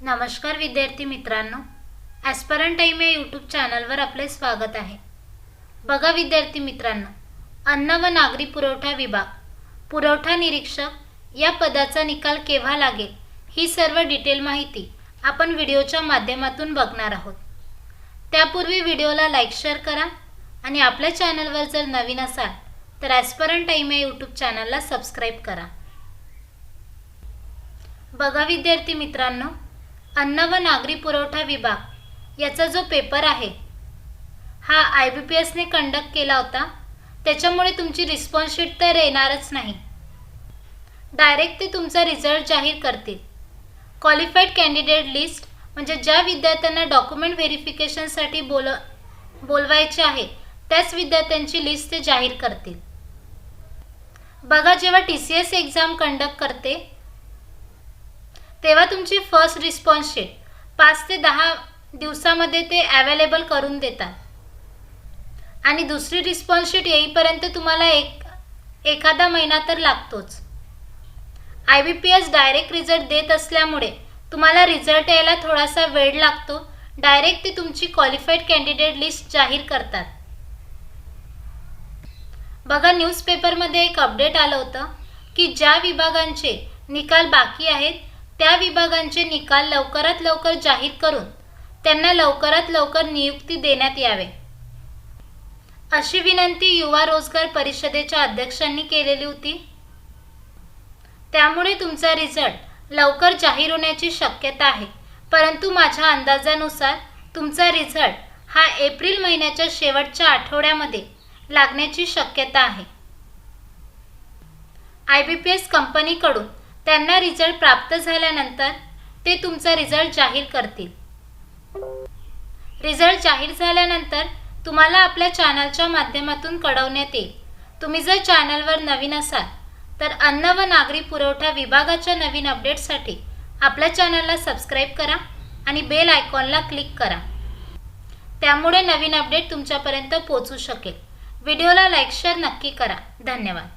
नमस्कार विद्यार्थी मित्रांनो ॲस्परंट टाईम या यूट्यूब चॅनलवर आपले स्वागत आहे. बघा विद्यार्थी मित्रांनो अन्न व नागरी पुरवठा विभाग पुरवठा निरीक्षक या पदाचा निकाल केव्हा लागेल ही सर्व डिटेल माहिती आपण व्हिडिओच्या माध्यमातून बघणार आहोत. त्यापूर्वी व्हिडिओला लाईक शेअर करा आणि आपल्या चॅनलवर जर नवीन असाल तर ॲस्परंट टाईम या यूट्यूब चॅनलला सबस्क्राईब करा. बघा विद्यार्थी मित्रांनो अन्न व नागरी पुरवठा विभाग याचा जो पेपर आहे हा आय बी पी एसने कंडक्ट केला होता. त्याच्यामुळे तुमची रिस्पॉन्स शीट तर येणारच नाही. डायरेक्ट ते तुमचा रिझल्ट जाहीर करतील. क्वालिफाईड कॅन्डिडेट लिस्ट म्हणजे ज्या विद्यार्थ्यांना डॉक्युमेंट व्हेरिफिकेशनसाठी बोल बोलवायचे आहे त्याच विद्यार्थ्यांची लिस्ट ते जाहीर करतील. बघा जेव्हा T C S exam conduct करते तेव्हा तुमची फर्स्ट रिस्पॉन्स शीट पाच ते दहा दिवसामध्ये ते अवेलेबल करून देतात. आणि दुसरी रिस्पॉन्स शीट येईपर्यंत तुम्हाला एक एखादा महिना तर लागतोच. I B P S direct result देत असल्यामुळे तुम्हाला रिझल्ट यायला थोडासा वेळ लागतो. डायरेक्ट ते तुमची क्वालिफाईड कॅन्डिडेट लिस्ट जाहीर करतात. बघा न्यूजपेपरमध्ये एक अपडेट आलं होतं की ज्या विभागांचे निकाल बाकी आहेत त्या विभागांचे निकाल लवकरात लवकर जाहीर करून त्यांना लवकरात लवकर नियुक्ती देण्यात यावे. अशी विनंती युवा रोजगार परिषदेच्या अध्यक्षांनी केलेली होती. त्यामुळे तुमचा रिझल्ट लवकर जाहीर होण्याची शक्यता आहे. परंतु माझ्या अंदाजानुसार तुमचा रिझल्ट हा एप्रिल महिन्याच्या शेवटच्या आठवड्यामध्ये लागण्याची शक्यता आहे. आय बी पी एस कंपनीकडून त्यांना रिझल्ट प्राप्त झाल्यानंतर ते तुमचा रिझल्ट जाहीर करतील. रिझल्ट जाहीर झाल्यानंतर तुम्हाला आपल्या चॅनलच्या माध्यमातून कळवण्यात येईल. तुम्ही जर चॅनलवर नवीन असाल तर अन्न व नागरी पुरवठा विभागाच्या नवीन अपडेटसाठी आपल्या चॅनलला सबस्क्राईब करा आणि बेल आयकॉनला क्लिक करा. त्यामुळे नवीन अपडेट तुमच्यापर्यंत पोहोचू शकेल. व्हिडिओला लाईक शेअर नक्की करा. धन्यवाद.